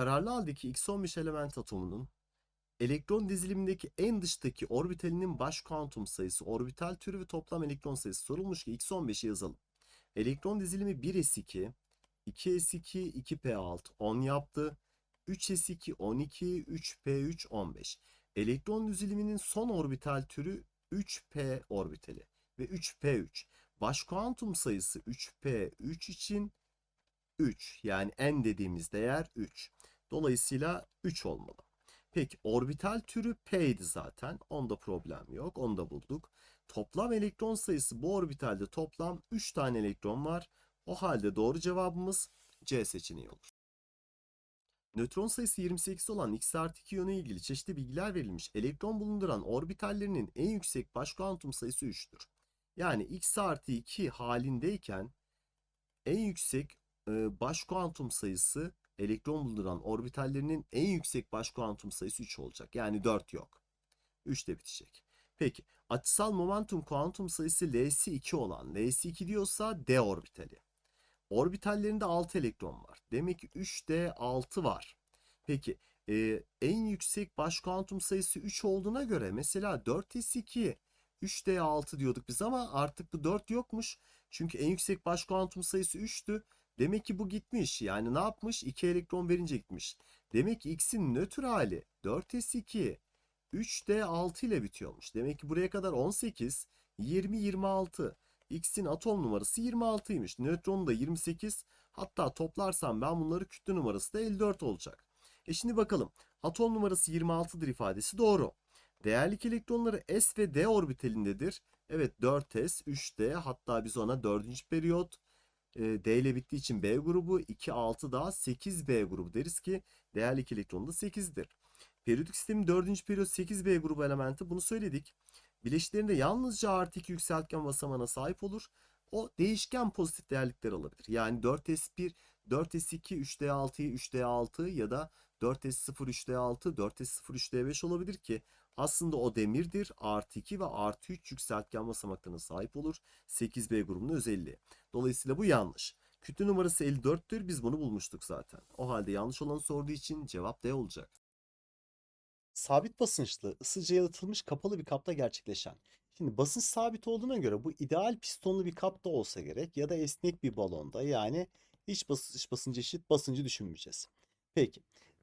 Kararlı haldeki X15 element atomunun elektron dizilimindeki en dıştaki orbitalinin baş kuantum sayısı, orbital türü ve toplam elektron sayısı sorulmuş ki X15'i yazalım. Elektron dizilimi 1s2, 2s2, 2p6, 10 yaptı. 3s2, 12, 3p3, 15. Elektron diziliminin son orbital türü 3p orbitali ve 3p3. Baş kuantum sayısı 3p3 için 3 yani n dediğimiz değer 3. Dolayısıyla 3 olmalı. Peki orbital türü P'ydi zaten. Onda problem yok. Onu da bulduk. Toplam elektron sayısı bu orbitalde toplam 3 tane elektron var. O halde doğru cevabımız C seçeneği olur. Nötron sayısı 28 olan X artı 2 iyonu ilgili çeşitli bilgiler verilmiş. Elektron bulunduran orbitallerinin en yüksek baş kuantum sayısı 3'tür. Yani X artı 2 halindeyken en yüksek baş kuantum sayısı elektron bulunduran orbitallerinin en yüksek baş kuantum sayısı 3 olacak. Yani 4 yok. 3 de bitecek. Peki açısal momentum kuantum sayısı L'si 2 olan L'si 2 diyorsa D orbitali. Orbitallerinde 6 elektron var. Demek ki 3D 6 var. Peki e, en yüksek baş kuantum sayısı 3 olduğuna göre mesela 4S2 3D6 diyorduk biz ama artık bu 4 yokmuş. Çünkü en yüksek baş kuantum sayısı 3'tü. Demek ki bu gitmiş. Yani ne yapmış? 2 elektron verince gitmiş. Demek ki X'in nötr hali 4S2 3D6 ile bitiyormuş. Demek ki buraya kadar 18, 20, 26. X'in atom numarası 26'ymış. Nötronu da 28. Hatta toplarsam ben bunları kütle numarası da 54 olacak. E şimdi bakalım. Atom numarası 26'dır ifadesi doğru. Değerlik elektronları S ve D orbitalindedir. Evet 4S, 3D hatta biz ona 4. periyot e, D ile bittiği için B grubu 2, 6 daha 8B grubu deriz ki değerlik elektronu da 8'dir. Periyodik sistemin 4. periyot 8B grubu elementi bunu söyledik. Bileşiklerinde yalnızca artı 2 yükseltgen basamağına sahip olur. O değişken pozitif değerlikler alabilir. Yani 4S1, 4S2, 3D6'yı 3D6 ya da 4S0, 3D6, 4S0, 3D5 olabilir ki aslında o demirdir. Artı 2 ve artı 3 yükseltgen basamaklarına sahip olur. 8B grubunun özelliği. Dolayısıyla bu yanlış. Kütle numarası 54'tür. Biz bunu bulmuştuk zaten. O halde yanlış olanı sorduğu için cevap D olacak. Sabit basınçlı, ısıca yalıtılmış kapalı bir kapta gerçekleşen. Şimdi basınç sabit olduğuna göre bu ideal pistonlu bir kapta olsa gerek ya da esnek bir balonda yani iç basınç basıncı eşit basıncı düşünmeyeceğiz. Peki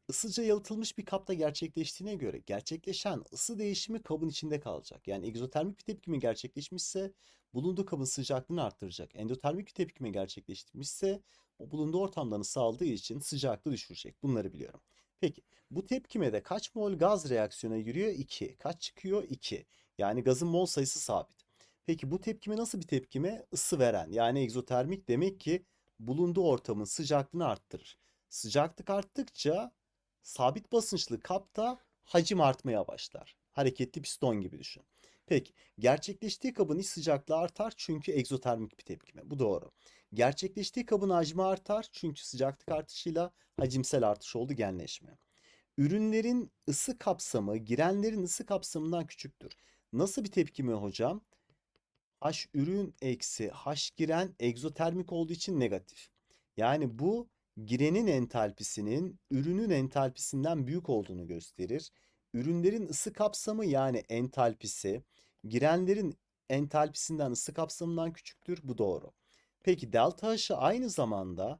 ısıca yalıtılmış bir kapta gerçekleştiğine göre gerçekleşen ısı değişimi kabın içinde kalacak. Yani egzotermik bir tepkime gerçekleşmişse bulunduğu kabın sıcaklığını arttıracak. Endotermik bir tepkime gerçekleşmişse o bulunduğu ortamdan ısı aldığı için sıcaklığı düşürecek. Bunları biliyorum. Peki bu tepkimede kaç mol gaz reaksiyona giriyor? 2. Kaç çıkıyor? 2. Yani gazın mol sayısı sabit. Peki bu tepkime nasıl bir tepkime? Isı veren yani egzotermik demek ki bulunduğu ortamın sıcaklığını arttırır. Sıcaklık arttıkça sabit basınçlı kapta hacim artmaya başlar. Hareketli piston gibi düşün. Peki gerçekleştiği kabın iç sıcaklığı artar çünkü egzotermik bir tepkime. Bu doğru. Gerçekleştiği kabın hacmi artar çünkü sıcaklık artışıyla hacimsel artış oldu genleşme. Ürünlerin ısı kapsamı girenlerin ısı kapsamından küçüktür. Nasıl bir tepkime hocam? H ürün eksi H giren egzotermik olduğu için negatif. Yani bu girenin entalpisinin ürünün entalpisinden büyük olduğunu gösterir. Ürünlerin ısı kapsamı yani entalpisi girenlerin entalpisinden ısı kapsamından küçüktür. Bu doğru. Peki delta H'ı aynı zamanda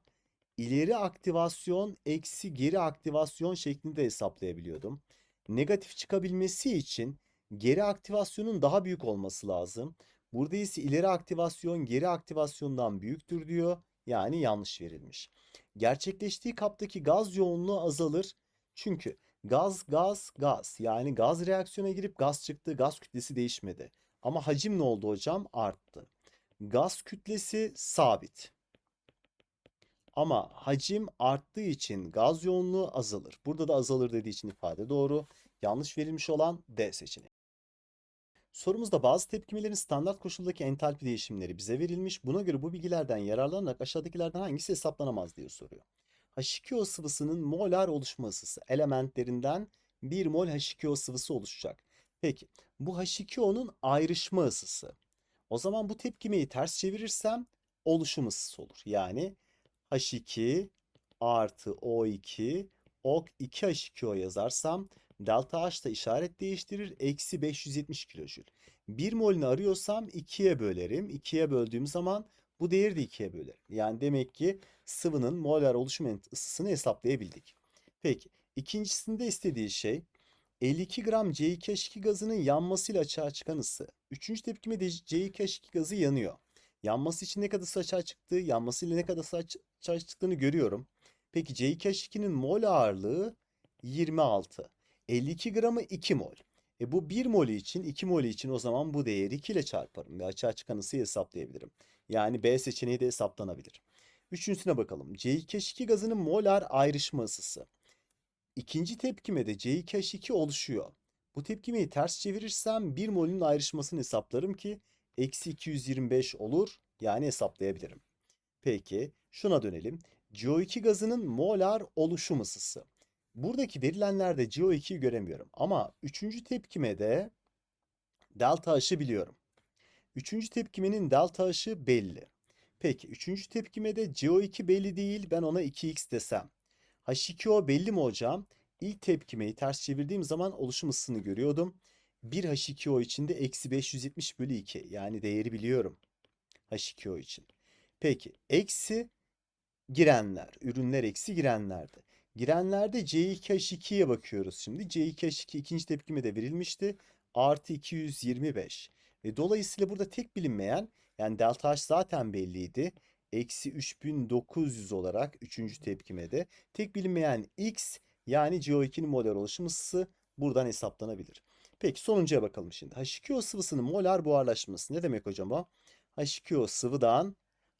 ileri aktivasyon eksi geri aktivasyon şeklinde hesaplayabiliyordum. Negatif çıkabilmesi için geri aktivasyonun daha büyük olması lazım. Burada ise ileri aktivasyon geri aktivasyondan büyüktür diyor. Yani yanlış verilmiş. Gerçekleştiği kaptaki gaz yoğunluğu azalır. Çünkü gaz gaz gaz yani gaz reaksiyona girip gaz çıktı gaz kütlesi değişmedi. Ama hacim ne oldu hocam? Arttı. Gaz kütlesi sabit. Ama hacim arttığı için gaz yoğunluğu azalır. Burada da azalır dediği için ifade doğru. Yanlış verilmiş olan D seçeneği. Sorumuzda bazı tepkimelerin standart koşuldaki entalpi değişimleri bize verilmiş. Buna göre bu bilgilerden yararlanarak aşağıdakilerden hangisi hesaplanamaz diye soruyor. H2O sıvısının molar oluşma ısısı elementlerinden 1 mol H2O sıvısı oluşacak. Peki bu H2O'nun ayrışma ısısı. O zaman bu tepkimeyi ters çevirirsem oluşum ısısı olur. Yani H2 artı O2 ok 2H2O yazarsam delta H da işaret değiştirir. Eksi 570 kilojül. 1 molünü arıyorsam 2'ye bölerim. 2'ye böldüğüm zaman bu değeri de 2'ye bölerim. Yani demek ki sıvının molar oluşum ısısını hesaplayabildik. Peki ikincisinde istediği şey 52 gram C2H2 gazının yanmasıyla açığa çıkan ısı. Üçüncü tepkime de C2H2 gazı yanıyor. Yanması için ne kadar ısı açığa çıktığı, yanmasıyla ne kadar ısı açığa çıktığını görüyorum. Peki C2H2'nin mol ağırlığı 26. 52 gramı 2 mol. E bu 1 molü için 2 molü için o zaman bu değeri 2 ile çarparım ve açığa çıkan ısıyı hesaplayabilirim. Yani B seçeneği de hesaplanabilir. Üçüncüsüne bakalım. C2H2 gazının molar ayrışma ısısı. İkinci tepkime de C2H2 oluşuyor. Bu tepkimeyi ters çevirirsem 1 molün ayrışmasını hesaplarım ki eksi 225 olur. Yani hesaplayabilirim. Peki şuna dönelim. CO2 gazının molar oluşum ısısı. Buradaki verilenlerde CO2'yi göremiyorum. Ama üçüncü tepkimede delta H'ı biliyorum. Üçüncü tepkimenin delta H'ı belli. Peki üçüncü tepkimede CO2 belli değil. Ben ona 2x desem. H2O belli mi hocam? İlk tepkimeyi ters çevirdiğim zaman oluşum ısısını görüyordum. 1 H2O için de eksi 570 bölü 2. Yani değeri biliyorum. H2O için. Peki eksi girenler. Ürünler eksi girenlerde. Girenlerde C2H2'ye bakıyoruz şimdi. C2H2 ikinci tepkime de verilmişti. Artı 225. Ve dolayısıyla burada tek bilinmeyen yani delta H zaten belliydi. Eksi 3900 olarak üçüncü tepkime de tek bilinmeyen X yani CO2'nin molar oluşum ısısı buradan hesaplanabilir. Peki sonuncuya bakalım şimdi. H2O sıvısının molar buharlaşması ne demek hocam o? H2O sıvıdan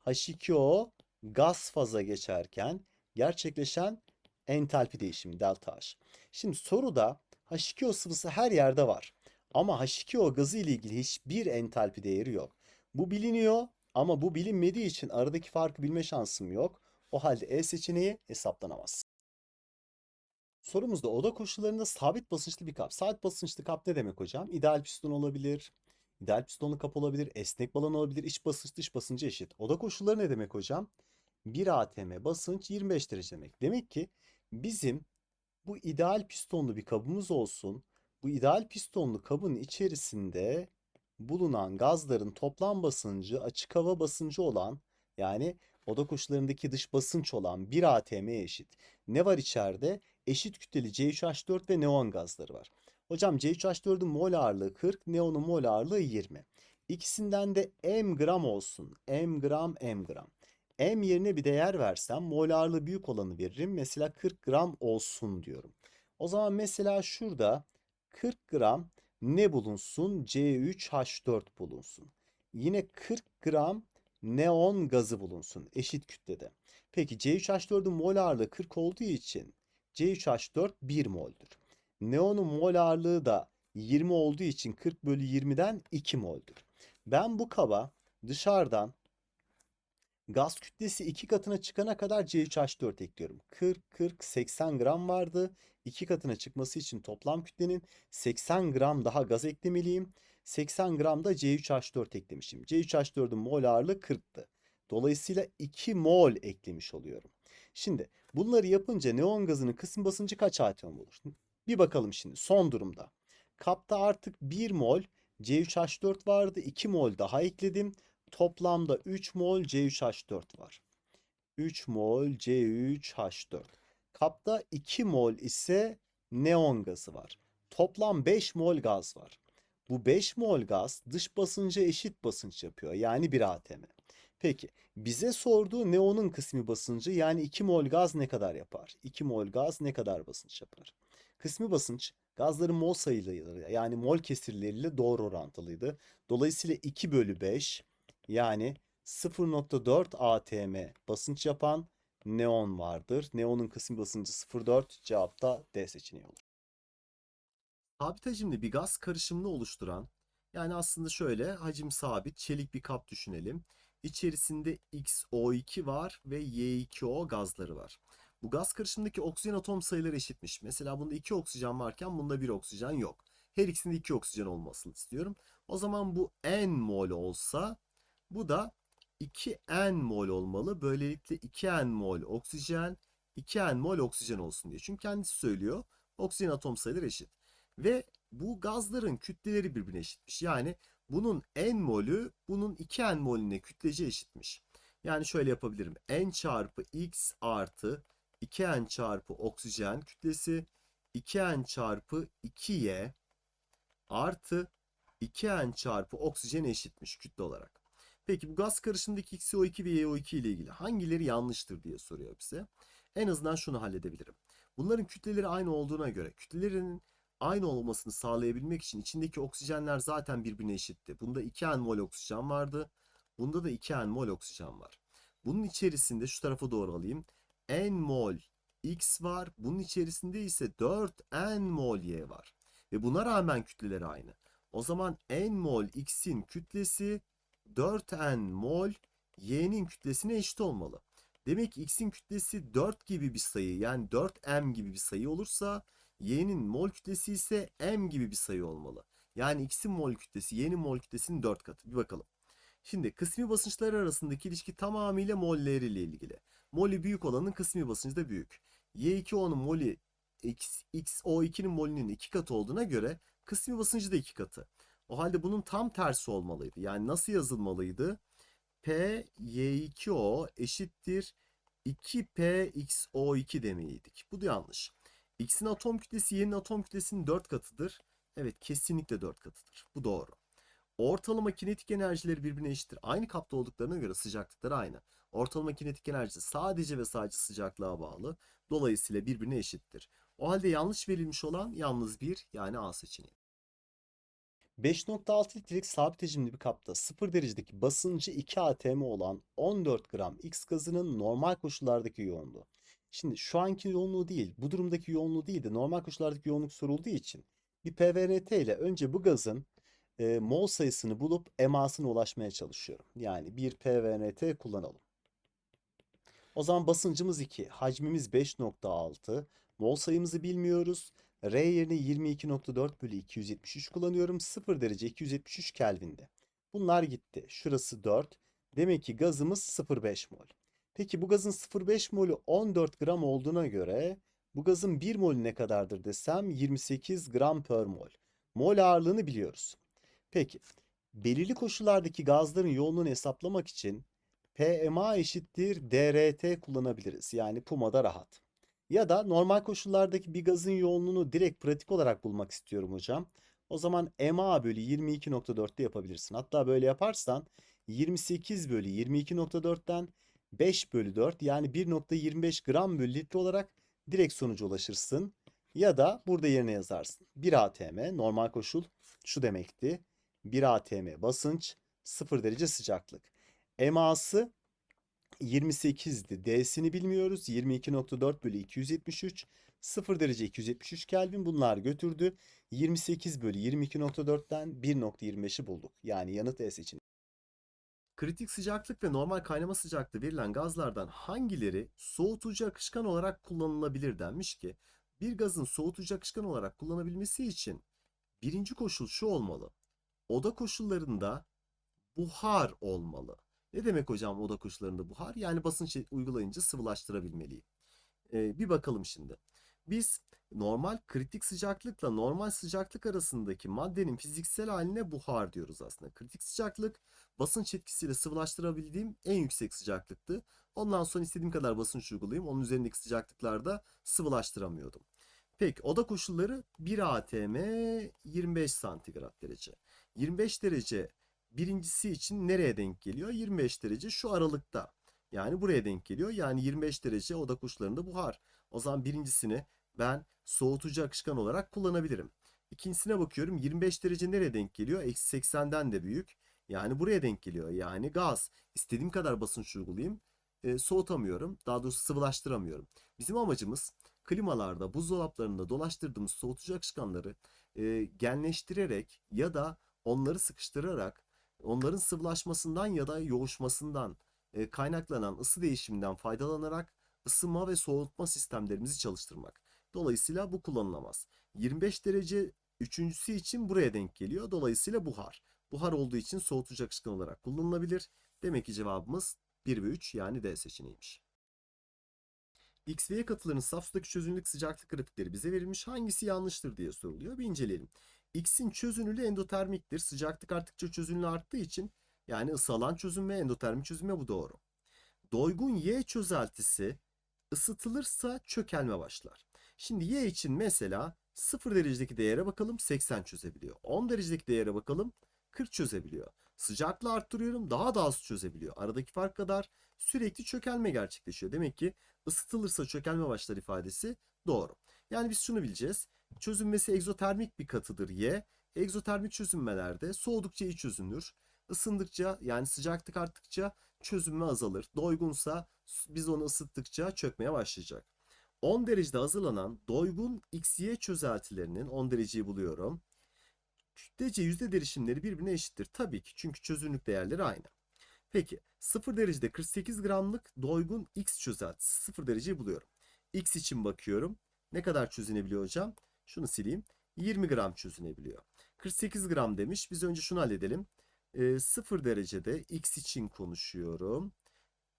H2O gaz faza geçerken gerçekleşen entalpi değişimi delta H. Şimdi soruda H2O sıvısı her yerde var. Ama H2O gazı ile ilgili hiçbir entalpi değeri yok. Bu biliniyor ama bu bilinmediği için aradaki farkı bilme şansım yok. O halde E seçeneği hesaplanamaz. Sorumuzda oda koşullarında sabit basınçlı bir kap. Sabit basınçlı kap ne demek hocam? İdeal piston olabilir. İdeal pistonlu kap olabilir. Esnek balon olabilir. İç basınç dış basıncı eşit. Oda koşulları ne demek hocam? 1 atm basınç 25 derece demek. Demek ki bizim bu ideal pistonlu bir kabımız olsun. Bu ideal pistonlu kabın içerisinde bulunan gazların toplam basıncı açık hava basıncı olan yani oda koşullarındaki dış basınç olan 1 atm'ye eşit. Ne var içeride? Eşit kütleli C3H4 ve neon gazları var. Hocam C3H4'ün mol ağırlığı 40, neonun mol ağırlığı 20. İkisinden de m gram olsun. m gram, m gram. M yerine bir değer versem mol ağırlığı büyük olanı veririm. Mesela 40 gram olsun diyorum. O zaman mesela şurada 40 gram ne bulunsun? C3H4 bulunsun. Yine 40 gram neon gazı bulunsun eşit kütlede. Peki C3H4'ün mol ağırlığı 40 olduğu için C3H4 1 moldür. Neonun mol ağırlığı da 20 olduğu için 40 bölü 20'den 2 moldür. Ben bu kaba dışarıdan gaz kütlesi 2 katına çıkana kadar C3H4 ekliyorum. 40, 40, 80 gram vardı. 2 katına çıkması için toplam kütlenin 80 gram daha gaz eklemeliyim. 80 gram da C3H4 eklemişim. C3H4'ün mol ağırlığı 40'tı. Dolayısıyla 2 mol eklemiş oluyorum. Şimdi bunları yapınca neon gazının kısım basıncı kaç atom olur? Bir bakalım şimdi son durumda. Kapta artık 1 mol C3H4 vardı. 2 mol daha ekledim. Toplamda 3 mol C3H4 var. 3 mol C3H4. Kapta 2 mol ise neon gazı var. Toplam 5 mol gaz var. Bu 5 mol gaz dış basınca eşit basınç yapıyor. Yani 1 atm. Peki bize sorduğu neonun kısmi basıncı yani 2 mol gaz ne kadar yapar? 2 mol gaz ne kadar basınç yapar? Kısmi basınç gazların mol sayıları yani mol kesirleriyle doğru orantılıydı. Dolayısıyla 2 bölü 5 yani 0.4 atm basınç yapan neon vardır. Neonun kısmi basıncı 0.4 cevap da D seçeneği olur. Sabit hacimli bir gaz karışımını oluşturan yani aslında şöyle hacim sabit çelik bir kap düşünelim. İçerisinde XO2 var ve Y2O gazları var. Bu gaz karışımındaki oksijen atom sayıları eşitmiş. Mesela bunda 2 oksijen varken bunda 1 oksijen yok. Her ikisinde 2 oksijen olmasını istiyorum. O zaman bu N mol olsa bu da 2N mol olmalı. Böylelikle 2N mol oksijen, 2N mol oksijen olsun diye. Çünkü kendisi söylüyor oksijen atom sayıları eşit. Ve bu gazların kütleleri birbirine eşitmiş. Yani bunun N molü bunun 2N molüne kütlece eşitmiş. Yani şöyle yapabilirim. N çarpı X artı 2N çarpı oksijen kütlesi 2N çarpı 2Y artı 2N çarpı oksijen eşitmiş kütle olarak. Peki bu gaz karışımındaki XO2 ve YO2 ile ilgili hangileri yanlıştır diye soruyor bize. En azından şunu halledebilirim. Bunların kütleleri aynı olduğuna göre kütlelerinin aynı olmasını sağlayabilmek için içindeki oksijenler zaten birbirine eşitti. Bunda 2N mol oksijen vardı. Bunda da 2N mol oksijen var. Bunun içerisinde şu tarafa doğru alayım. N mol X var. Bunun içerisinde ise 4N mol Y var. Ve buna rağmen kütleleri aynı. O zaman N mol X'in kütlesi 4N mol Y'nin kütlesine eşit olmalı. Demek ki X'in kütlesi 4 gibi bir sayı yani 4M gibi bir sayı olursa Y'nin mol kütlesi ise M gibi bir sayı olmalı. Yani X'in mol kütlesi Y'nin mol kütlesinin 4 katı. Bir bakalım. Şimdi kısmi basınçlar arasındaki ilişki tamamıyla molleriyle ilgili. Molü büyük olanın kısmi basıncı da büyük. Y2O'nun molü X, XO2'nin molünün 2 katı olduğuna göre kısmi basıncı da 2 katı. O halde bunun tam tersi olmalıydı. Yani nasıl yazılmalıydı? P Y2O eşittir 2P XO2 demeliydik. Bu da yanlış. X'in atom kütlesi Y'nin atom kütlesinin 4 katıdır. Evet kesinlikle 4 katıdır. Bu doğru. Ortalama kinetik enerjileri birbirine eşittir. Aynı kapta olduklarına göre sıcaklıkları aynı. Ortalama kinetik enerjisi sadece ve sadece sıcaklığa bağlı. Dolayısıyla birbirine eşittir. O halde yanlış verilmiş olan yalnız bir yani A seçeneği. 5.6 litrelik sabit hacimli bir kapta 0 derecedeki basıncı 2 atm olan 14 gram X gazının normal koşullardaki yoğunluğu. Şimdi şu anki yoğunluğu değil, bu durumdaki yoğunluğu değil de normal koşullardaki yoğunluk sorulduğu için bir PVRT ile önce bu gazın e, mol sayısını bulup emasına ulaşmaya çalışıyorum. Yani bir PVRT kullanalım. O zaman basıncımız 2, hacmimiz 5.6, mol sayımızı bilmiyoruz. R yerine 22.4 bölü 273 kullanıyorum. 0 derece 273 Kelvin'de. Bunlar gitti. Şurası 4. Demek ki gazımız 0.5 mol. Peki bu gazın 0.5 molü 14 gram olduğuna göre bu gazın 1 molü ne kadardır desem 28 gram per mol. Mol ağırlığını biliyoruz. Peki belirli koşullardaki gazların yoğunluğunu hesaplamak için PMA eşittir DRT kullanabiliriz. Yani PUMA'da rahat. Ya da normal koşullardaki bir gazın yoğunluğunu direkt pratik olarak bulmak istiyorum hocam. O zaman MA bölü 22.4'te yapabilirsin. Hatta böyle yaparsan 28 bölü 22.4'ten 5 bölü 4 yani 1.25 gram bölü litre olarak direkt sonuca ulaşırsın. Ya da burada yerine yazarsın. 1 atm normal koşul şu demekti. 1 atm basınç 0 derece sıcaklık. MA'sı 28'di. D'sini bilmiyoruz. 22.4 bölü 273. 0 derece 273 Kelvin bunlar götürdü. 28 bölü 22.4'ten 1.25'i bulduk. Yani yanıt E seçeneği. Kritik sıcaklık ve normal kaynama sıcaklığı verilen gazlardan hangileri soğutucu akışkan olarak kullanılabilir denmiş ki bir gazın soğutucu akışkan olarak kullanabilmesi için birinci koşul şu olmalı. Oda koşullarında buhar olmalı. Ne demek hocam oda koşullarında buhar? Yani basınç uygulayınca sıvılaştırabilmeliyim. Ee, bir bakalım şimdi. Biz normal kritik sıcaklıkla normal sıcaklık arasındaki maddenin fiziksel haline buhar diyoruz aslında. Kritik sıcaklık basınç etkisiyle sıvılaştırabildiğim en yüksek sıcaklıktı. Ondan sonra istediğim kadar basınç uygulayayım. Onun üzerindeki sıcaklıklarda sıvılaştıramıyordum. Peki oda koşulları 1 atm 25 santigrat derece. 25 derece birincisi için nereye denk geliyor? 25 derece şu aralıkta. Yani buraya denk geliyor. Yani 25 derece oda koşullarında buhar. O zaman birincisini ben soğutucu akışkan olarak kullanabilirim. İkincisine bakıyorum 25 derece nereye denk geliyor? Eksi 80'den de büyük. Yani buraya denk geliyor. Yani gaz. İstediğim kadar basınç uygulayayım. E, soğutamıyorum. Daha doğrusu sıvılaştıramıyorum. Bizim amacımız klimalarda, buzdolaplarında dolaştırdığımız soğutucu akışkanları e, genleştirerek ya da onları sıkıştırarak onların sıvılaşmasından ya da yoğuşmasından e, kaynaklanan ısı değişiminden faydalanarak ısınma ve soğutma sistemlerimizi çalıştırmak. Dolayısıyla bu kullanılamaz. 25 derece üçüncüsü için buraya denk geliyor. Dolayısıyla buhar. Buhar olduğu için soğutucu akışkan olarak kullanılabilir. Demek ki cevabımız 1 ve 3 yani D seçeneğiymiş. X ve Y katılarının saf sudaki çözünürlük sıcaklık grafikleri bize verilmiş. Hangisi yanlıştır diye soruluyor. Bir inceleyelim. X'in çözünürlüğü endotermiktir. Sıcaklık arttıkça çözünürlüğü arttığı için yani ısı alan çözünme, endotermik çözünme bu doğru. Doygun Y çözeltisi ısıtılırsa çökelme başlar. Şimdi Y için mesela 0 derecedeki değere bakalım 80 çözebiliyor. 10 derecedeki değere bakalım 40 çözebiliyor. Sıcaklığı arttırıyorum daha da az çözebiliyor. Aradaki fark kadar sürekli çökelme gerçekleşiyor. Demek ki ısıtılırsa çökelme başlar ifadesi doğru. Yani biz şunu bileceğiz. Çözünmesi egzotermik bir katıdır Y. Egzotermik çözünmelerde soğudukça iyi çözünür. Isındıkça yani sıcaklık arttıkça çözünme azalır. Doygunsa biz onu ısıttıkça çökmeye başlayacak. 10 derecede hazırlanan doygun XY çözeltilerinin 10 dereceyi buluyorum. Kütlece yüzde derişimleri birbirine eşittir. Tabii ki çünkü çözünürlük değerleri aynı. Peki 0 derecede 48 gramlık doygun X çözeltisi 0 dereceyi buluyorum. X için bakıyorum. Ne kadar çözünebiliyor hocam? Şunu sileyim. 20 gram çözünebiliyor. 48 gram demiş. Biz önce şunu halledelim. Ee, 0 derecede X için konuşuyorum.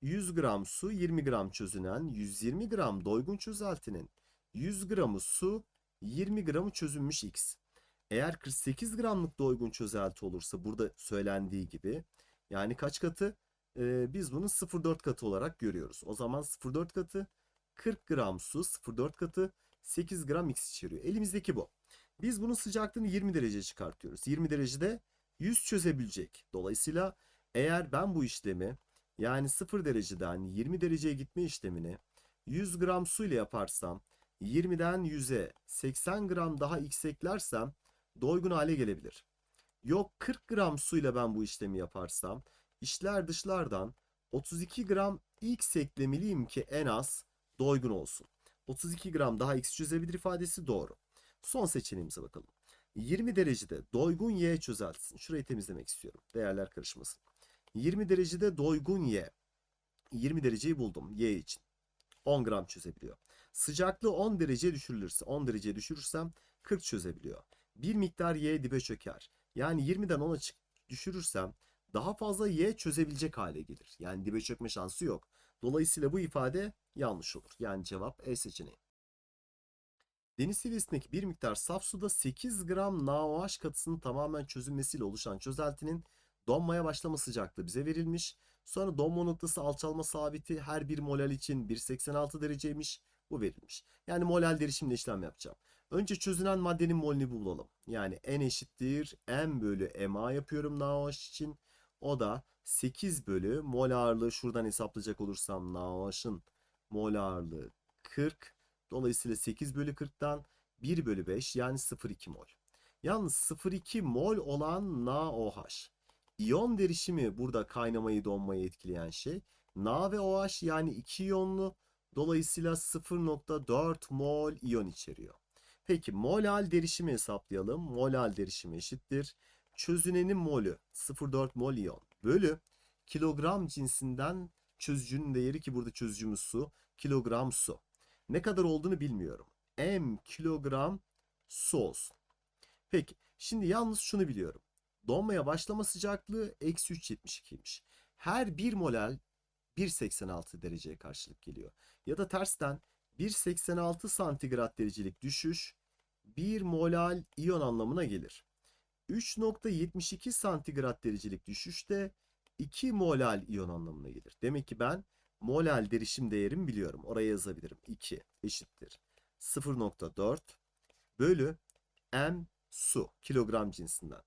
100 gram su 20 gram çözünen 120 gram doygun çözeltinin 100 gramı su 20 gramı çözünmüş X. Eğer 48 gramlık doygun çözelti olursa burada söylendiği gibi yani kaç katı? Ee, biz bunu 0,4 katı olarak görüyoruz. O zaman 0,4 katı 40 gram su 0,4 katı 8 gram X içeriyor. Elimizdeki bu. Biz bunun sıcaklığını 20 derece çıkartıyoruz. 20 derecede 100 çözebilecek. Dolayısıyla eğer ben bu işlemi yani 0 dereceden 20 dereceye gitme işlemini 100 gram su ile yaparsam 20'den 100'e 80 gram daha X eklersem doygun hale gelebilir. Yok 40 gram suyla ben bu işlemi yaparsam içler dışlardan 32 gram X eklemeliyim ki en az doygun olsun. 32 gram daha X çözebilir ifadesi doğru. Son seçeneğimize bakalım. 20 derecede doygun Y çözeltisin. Şurayı temizlemek istiyorum. Değerler karışmasın. 20 derecede doygun Y. 20 dereceyi buldum Y için. 10 gram çözebiliyor. Sıcaklığı 10 dereceye düşürülürse 10 dereceye düşürürsem 40 çözebiliyor. Bir miktar Y dibe çöker. Yani 20'den 10'a çık düşürürsem daha fazla Y çözebilecek hale gelir. Yani dibe çökme şansı yok. Dolayısıyla bu ifade yanlış olur. Yani cevap E seçeneği. Deniz seviyesindeki bir miktar saf suda 8 gram NaOH katısının tamamen çözünmesiyle oluşan çözeltinin donmaya başlama sıcaklığı bize verilmiş. Sonra donma noktası alçalma sabiti her bir molal için 1.86 dereceymiş. Bu verilmiş. Yani molal derişimle işlem yapacağım. Önce çözünen maddenin molünü bulalım. Yani N eşittir M bölü MA yapıyorum NaOH için. O da 8 bölü mol ağırlığı şuradan hesaplayacak olursam NaOH'ın mol ağırlığı 40. Dolayısıyla 8 bölü 40'tan 1 bölü 5 yani 0,2 mol. Yalnız 0,2 mol olan NaOH. İyon derişimi burada kaynamayı donmayı etkileyen şey. Na ve OH yani iki iyonlu. Dolayısıyla 0,4 mol iyon içeriyor. Peki molal derişimi hesaplayalım. Molal derişimi eşittir. Çözünenin molü 0,4 mol iyon bölü kilogram cinsinden çözücünün değeri ki burada çözücümüz su. Kilogram su. Ne kadar olduğunu bilmiyorum. M kilogram su olsun. Peki şimdi yalnız şunu biliyorum. Donmaya başlama sıcaklığı eksi 3.72'ymiş. Her 1 molal 1.86 dereceye karşılık geliyor. Ya da tersten 1.86 santigrat derecelik düşüş 1 molal iyon anlamına gelir. 3.72 santigrat derecelik düşüş de 2 molal iyon anlamına gelir. Demek ki ben molal derişim değerimi biliyorum. Oraya yazabilirim. 2 eşittir. 0.4 bölü m su kilogram cinsinden.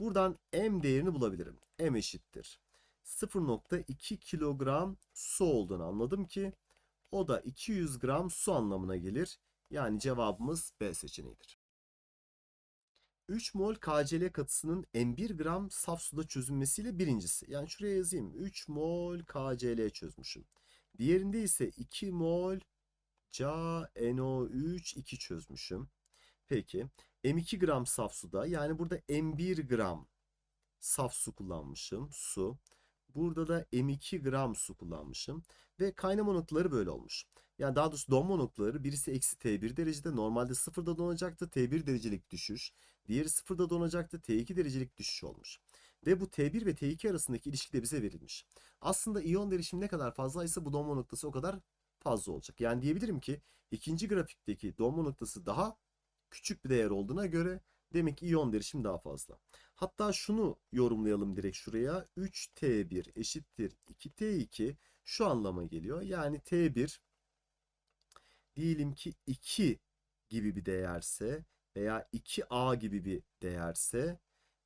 Buradan m değerini bulabilirim. m eşittir. 0.2 kilogram su olduğunu anladım ki o da 200 gram su anlamına gelir. Yani cevabımız B seçeneğidir. 3 mol KCl katısının M1 gram saf suda çözünmesiyle birincisi. Yani şuraya yazayım. 3 mol KCl çözmüşüm. Diğerinde ise 2 mol CaNO3 2 çözmüşüm. Peki M2 gram saf suda yani burada M1 gram saf su kullanmışım. Su. Burada da M2 gram su kullanmışım. Ve kaynama noktaları böyle olmuş. Yani daha doğrusu donma noktaları birisi eksi T1 derecede normalde sıfırda donacaktı T1 derecelik düşüş. Diğeri sıfırda donacaktı T2 derecelik düşüş olmuş. Ve bu T1 ve T2 arasındaki ilişki de bize verilmiş. Aslında iyon derişimi ne kadar fazlaysa bu donma noktası o kadar fazla olacak. Yani diyebilirim ki ikinci grafikteki donma noktası daha küçük bir değer olduğuna göre demek ki iyon derişim daha fazla. Hatta şunu yorumlayalım direkt şuraya. 3T1 eşittir 2T2 şu anlama geliyor. Yani T1 diyelim ki 2 gibi bir değerse veya 2A gibi bir değerse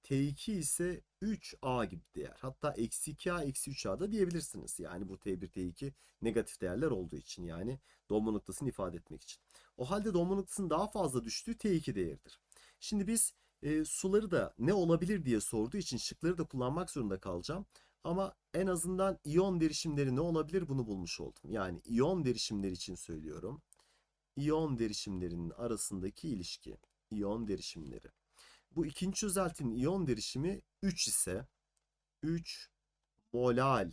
T2 ise 3A gibi değer. Hatta eksi 2A eksi 3A da diyebilirsiniz. Yani bu T1 T2 negatif değerler olduğu için yani donma noktasını ifade etmek için. O halde donma noktasının daha fazla düştüğü T2 değeridir. Şimdi biz e, suları da ne olabilir diye sorduğu için şıkları da kullanmak zorunda kalacağım. Ama en azından iyon derişimleri ne olabilir bunu bulmuş oldum. Yani iyon derişimleri için söylüyorum. İyon derişimlerinin arasındaki ilişki. İyon derişimleri. Bu ikinci çözeltinin iyon derişimi 3 ise 3 molal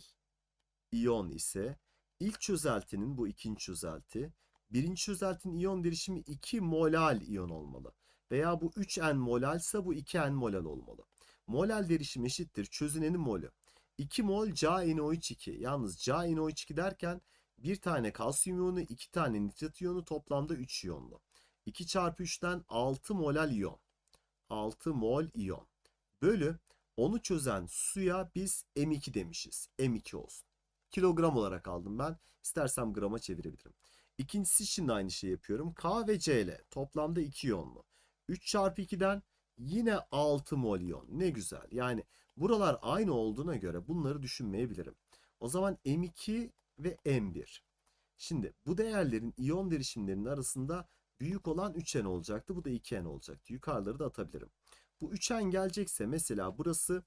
iyon ise ilk çözeltinin bu ikinci çözelti birinci çözeltinin iyon derişimi 2 molal iyon olmalı. Veya bu 3n molalsa bu 2n molal olmalı. Molal derişim eşittir çözünenin molü. 2 mol CaNO3 Yalnız CaNO3 derken bir tane kalsiyum iyonu, iki tane nitrat iyonu toplamda 3 iyonlu. 2 çarpı 3'ten 6 molal iyon. 6 mol iyon. Bölü onu çözen suya biz M2 demişiz. M2 olsun. Kilogram olarak aldım ben. İstersem grama çevirebilirim. İkincisi için de aynı şeyi yapıyorum. K ve Cl toplamda 2 iyonlu. 3 çarpı 2'den yine 6 mol iyon. Ne güzel. Yani buralar aynı olduğuna göre bunları düşünmeyebilirim. O zaman M2 ve M1. Şimdi bu değerlerin iyon derişimlerinin arasında büyük olan 3n olacaktı. Bu da 2n olacaktı. Yukarıları da atabilirim. Bu 3n gelecekse mesela burası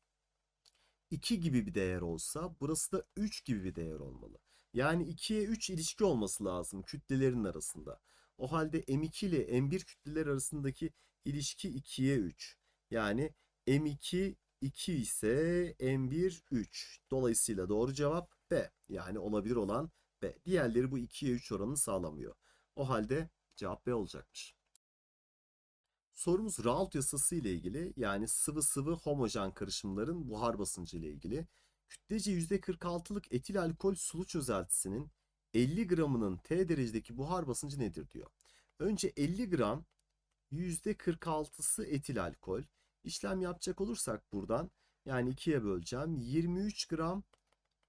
2 gibi bir değer olsa burası da 3 gibi bir değer olmalı. Yani 2'ye 3 ilişki olması lazım kütlelerin arasında. O halde M2 ile M1 kütleler arasındaki ilişki 2'ye 3. Yani M2 2 ise M1 3. Dolayısıyla doğru cevap B. Yani olabilir olan B. Diğerleri bu 2'ye 3 oranını sağlamıyor. O halde cevap B olacakmış. Sorumuz Raoult yasası ile ilgili yani sıvı sıvı homojen karışımların buhar basıncı ile ilgili. Kütlece %46'lık etil alkol sulu çözeltisinin 50 gramının T derecedeki buhar basıncı nedir diyor. Önce 50 gram %46'sı etil alkol. İşlem yapacak olursak buradan yani ikiye böleceğim. 23 gram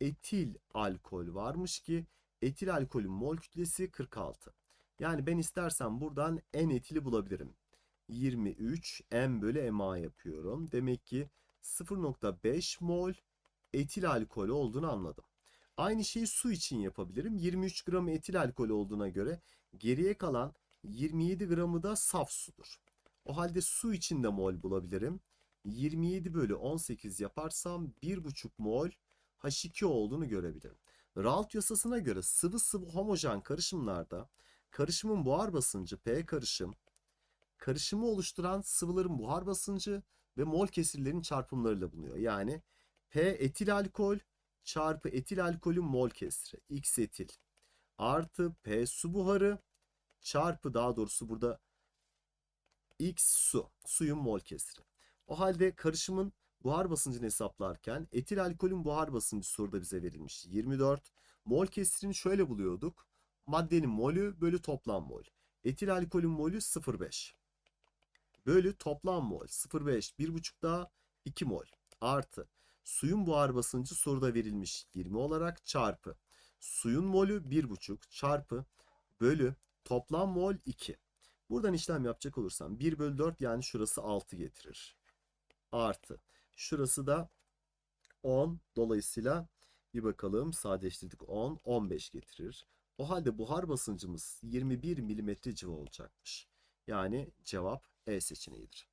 etil alkol varmış ki etil alkolün mol kütlesi 46. Yani ben istersem buradan N etili bulabilirim. 23 M bölü MA yapıyorum. Demek ki 0.5 mol etil alkol olduğunu anladım. Aynı şeyi su için yapabilirim. 23 gram etil alkol olduğuna göre geriye kalan 27 gramı da saf sudur. O halde su için de mol bulabilirim. 27 bölü 18 yaparsam 1,5 mol H2 olduğunu görebilirim. Raoult yasasına göre sıvı sıvı homojen karışımlarda karışımın buhar basıncı P karışım, karışımı oluşturan sıvıların buhar basıncı ve mol kesirlerin çarpımlarıyla bulunuyor. Yani P etil alkol çarpı etil alkolün mol kesiri X etil artı P su buharı çarpı daha doğrusu burada X su suyun mol kesiri. O halde karışımın buhar basıncını hesaplarken etil alkolün buhar basıncı soruda bize verilmiş 24. Mol kesirini şöyle buluyorduk. Maddenin molü bölü toplam mol. Etil alkolün molü 0,5. Bölü toplam mol 0,5 1,5 daha 2 mol artı suyun buhar basıncı soruda verilmiş 20 olarak çarpı suyun molü 1,5 çarpı bölü toplam mol 2. Buradan işlem yapacak olursam 1 bölü 4 yani şurası 6 getirir. Artı şurası da 10 dolayısıyla bir bakalım sadeleştirdik 10 15 getirir. O halde buhar basıncımız 21 milimetre civa olacakmış. Yani cevap E seçeneğidir.